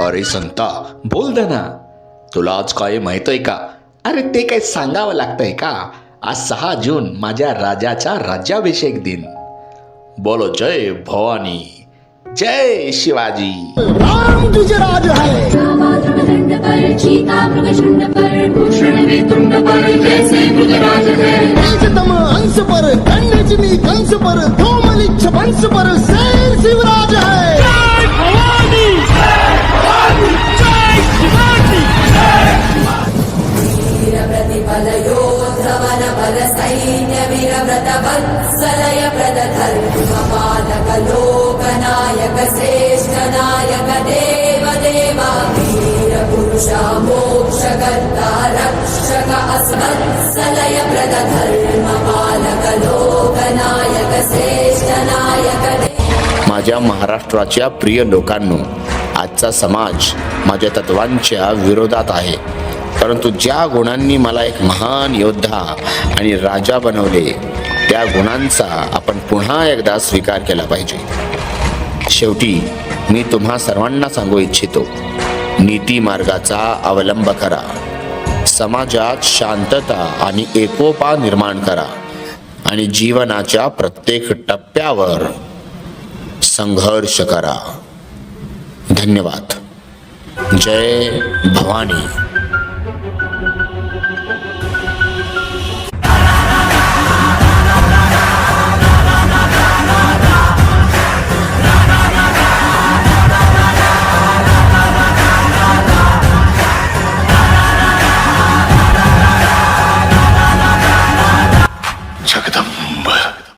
अरे संता बोल दे ना. तुला आज काय माहीत आहे का? अरे ते काय सांगावं लागतंय का? आज सहा जून माझ्या राजाचा राज्याभिषेक दिन. बोलो जय भवानी. जय शिवाजी. राम तुझे राज है। रामादृगदंड पर चीता मृगशुंड पर भूषण में तुंड पर जैसे मृगराज तेजतम अंश पर कंस पर धूमलिच्छ वंश पर शेर शिवराज है। प्रतिपदयोद्धवन बल सैन्य वीरव्रत वत्सलय प्रदधर्मपालक लोकनायक श्रेष्ठ नायक देव देवा वीर पुरुषा मोक्षकर्ता रक्षक अस्मत्सलय प्रदधर्मपालक लोकनायक श्रेष्ठ नायक देव माझ्या महाराष्ट्राच्या प्रिय लोकांनो आजचा समाज माझ्या तत्वांच्या विरोधात आहे. परंतु ज्या गुणांनी मला एक महान योद्धा आणि राजा बनवले त्या गुणांचा आपण पुन्हा एकदा स्वीकार केला पाहिजे. शेवटी मी तुम्हा सर्वांना सांगू इच्छितो नीती मार्गाचा अवलंब करा समाजात शांतता आणि एकोपा निर्माण करा आणि जीवनाच्या प्रत्येक टप्प्यावर संघर्ष करा. धन्यवाद. जय भवानी.